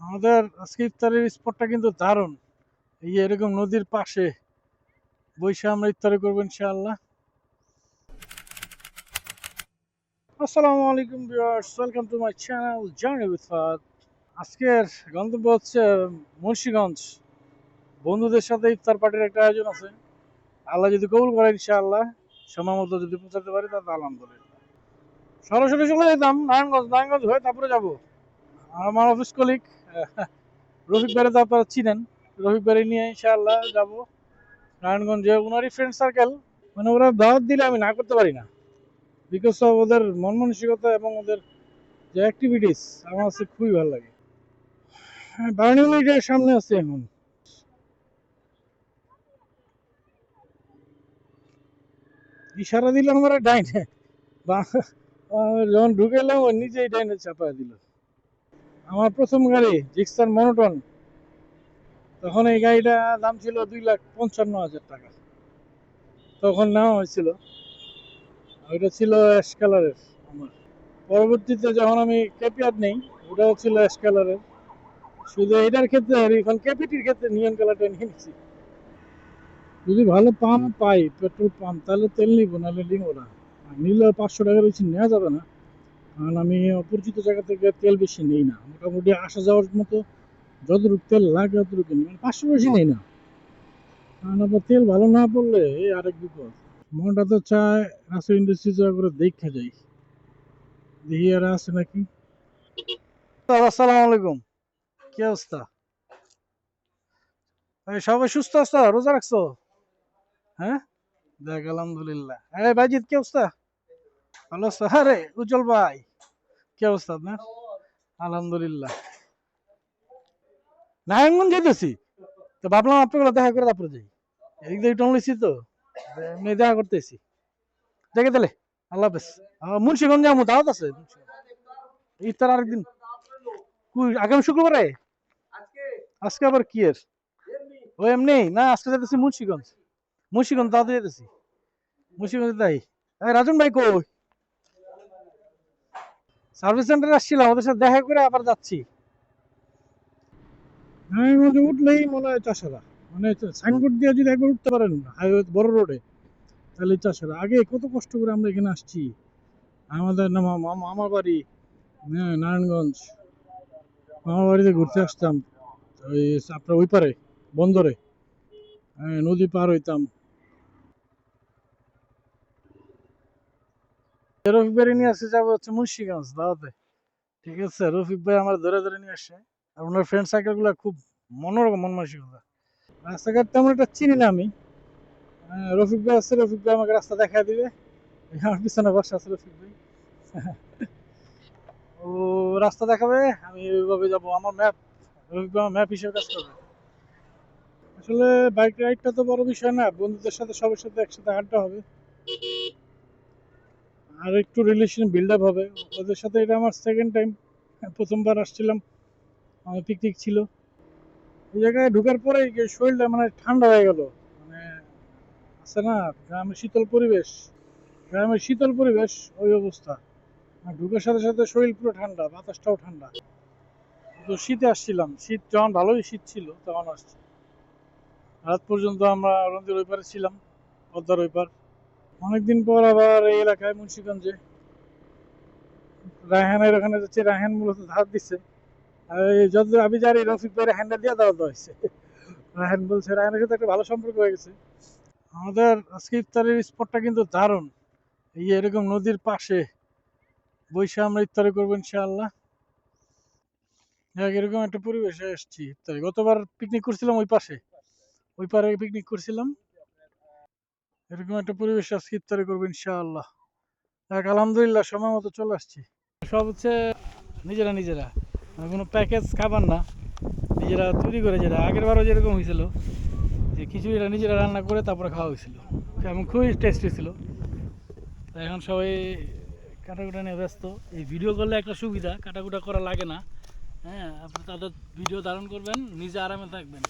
আমাদের আজকে ইফতারের স্পটটা কিন্তু দারুণ। এই এরকম নদীর পাশে বসে আমরা ইফতারি করব ইনশাআল্লাহ। আসসালামু আলাইকুম viewers, welcome to my channel journey with ফাদ। আজকের গন্তব্য হচ্ছে মুন্সিগঞ্জ। বন্ধুদের সাথে ইফতার পার্টির একটা আয়োজন আছে। আল্লাহ যদি কবুল করে ইনশাআল্লাহ, সময় মতো যদি পৌঁছাতে পারি তাহলে আলহামদুলিল্লাহ। সরাসরি চলে যেতাম, নারায়ণগঞ্জ নারায়ণগঞ্জ হয়ে তারপরে যাব। আমার অফিস কলিগ রফিক ভাইরে তো আপনারা চিনেন। রফিক ভাই নিয়ে ইনশাআল্লাহ যাব। নারায়ণগঞ্জে ওনারই ফ্রেন্ড সার্কেল মানে ওরা দাওয়াত দিলে আমি না করতে পারি না। বিকজ অফ ওদের মন মানসিকতা এবং ওদের যে অ্যাক্টিভিটিস আমার কাছে খুবই ভালো লাগে। হ্যাঁ সামনে আছে এখন। ইশারা দিলাম আমরা ডাইনে। যখন ঢুকে এলাম ও নিজেই ডাইনে চাপায় দিল। আমার প্রথম গাড়ি, জিক্সার মনোটন তখন এই গাড়িটা দাম ছিল দুই লাখ পঞ্চান্ন হাজার টাকা। তখন নেওয়া হয়েছিল। ওইটা ছিল অ্যাশ কালারের আমার। পরবর্তীতে যখন আমি ক্যাপিয়ার নেই, ওটাও ছিল অ্যাশ কালারের। শুধু এটার ক্ষেত্রে, এখন ক্যাপিটির ক্ষেত্রে নিয়ন কালারটা নিয়ে নিচ্ছি যদি ভালো পাম্প পাই, পেট্রোল পাম্প, তাহলে তেল নিবো, নাহলে নিবো না। নিলে পাঁচশো টাকার বেশি নেওয়া যাবে না। কারণ আমি অপরিচিত জায়গা থেকে তেল বেশি নেই না। মোটামুটি আসা যাওয়ার মতো যতটুকু তেল লাগে ততটুকু নিই মানে পাঁচশো বেশি নেই না। কারণ আবার তেল ভালো না পড়লে এই আরেক বিপদ। মনটা তো চায় রাসেল ইন্ডাস্ট্রি যাওয়া করে দেখা যাই দেখি আর আছে নাকি? আসসালামু আলাইকুম। কি অবস্থা? সবাই সুস্থ আছো? রোজা রাখছো? হ্যাঁ? দেখ, আলহামদুলিল্লাহ। এই ভাইজিৎ, কি অবস্থা? ভালো আছো? আরে, উজ্জ্বল ভাই। কি অবস্থা আপনার? আলহামদুলিল্লাহ। নারায়ণগঞ্জ যেতেছি তো ভাবলাম আপনাগুলো দেখা করে তারপরে যাই। এদিক দিয়ে টন তো। এমনি দেখা করতেছি দেখে তাহলে। আল্লাহ হাফেজ। মুন্সিগঞ্জ যাব দাওয়াত আছে? ইফতার আরেকদিন। আগামী শুক্রবারে? আজকে আবার কি এর? ও, এমনি? না, আজকে যেতেছি মুন্সিগঞ্জ। মুন্সিগঞ্জ দাওয়াত যেতেছি মুন্সিগঞ্জ তাই রাজন ভাই কই? সার্ভিস সেন্টারে আসছিলাম ওদের সাথে দেখা করে আবার যাচ্ছি। হ্যাঁ মধ্যে উঠলেই মনে হয় চাষারা। মানে সাইনবোর্ড দিয়ে যদি একবার উঠতে পারেন হাইওয়ে বড় রোডে তাহলে চাষারা। আগে কত কষ্ট করে আমরা এখানে আসছি। আমাদের মামা- মামা- বাড়ি হ্যাঁ, নারায়ণগঞ্জ। মামার বাড়িতে ঘুরতে আসতাম ওই আপনার ওই পারে বন্দরে। হ্যাঁ, নদী পার হইতাম। রফিক ভাই নিয়ে আসছে যাব হচ্ছে মুন্সিগঞ্জ, দাওয়াতে। ঠিক আছে? রফিক ভাই আমার ধরে ধরে নিয়ে আসছে আর ওনার ফ্রেন্ড সার্কেলগুলা খুব মনোরকম মন রাস্তাঘাট তেমন একটা চিনি না আমি। রফিক ভাই রফিক ভাই আমাকে রাস্তা দেখা দিবে। আমার পিছনে বসে আছে রফিক ভাই। ও, রাস্তা দেখাবে? আমি ওইভাবে যাব। আমার ম্যাপ রফিক ভাই ম্যাপ হিসেবে কাজ করবে। আসলে বাইক রাইডটা তো বড় বিষয় না। বন্ধুদের সাথে, সবার সাথে একসাথে আড্ডা হবে। আর একটু রিলেশন বিল্ড আপ হবে। ওদের সাথে এটা আমার সেকেন্ড টাইম প্রথমবার আসছিলাম। আমার পিকনিক ছিল। এই জায়গায় ঢোকার পরে শরীরটা মানে ঠান্ডা হয়ে গেল। মানে আছে না, গ্রামের শীতল পরিবেশ। গ্রামের শীতল পরিবেশ, ওই অবস্থা। ঢুকার সাথে সাথে শরীর পুরো ঠান্ডা, বাতাসটাও ঠান্ডা। তো শীতে আসছিলাম। শীত যখন ভালোই শীত ছিল, তখন আসছি। রাত পর্যন্ত আমরা রন্দির ওই পারে ছিলাম, পদ্মার ওই পার। অনেকদিন পর আবার এই এলাকায় মুন্সিগঞ্জে। রায়হানের ওখানে যাচ্ছে, রায়হান মূলত ধার দিচ্ছে আর যত আমি জানি, রফিক ভাইয়ের হ্যান্ডেল দিয়ে দেওয়া দেওয়া হয়েছে। রায়হান বলছে, রায়হানের সাথে একটা ভালো সম্পর্ক হয়ে গেছে। আমাদের আজকে ইফতারের স্পটটা কিন্তু দারুণ। এই এরকম নদীর পাশে বৈশা আমরা ইফতারি করব ইনশাআল্লাহ। এরকম একটা পরিবেশে এসেছি ইফতারি। গতবার পিকনিক করছিলাম ওই পাশে। ওই পারে পিকনিক করছিলাম। এরকম একটা পরিবেশ আজকে ইফতারি করব ইনশাআল্লাহ। দেখ আলহামদুলিল্লাহ, সময় মতো চলে আসছি। সব হচ্ছে নিজেরা নিজেরা। মানে কোনো প্যাকেজ খাবার না। নিজেরা তৈরি করে যেটা। আগের বারও যেরকম হয়েছিল, যে খিচুড়িটা নিজেরা রান্না করে তারপরে খাওয়া হয়েছিল। এবং খুবই টেস্টি ছিল। এখন সবাই কাটাকুটা নিয়ে ব্যস্ত। এই ভিডিও করলে একটা সুবিধা, কাটাকুটা করা লাগে না। হ্যাঁ আপনি তাদের ভিডিও ধারণ করবেন, নিজে আরামে থাকবেন।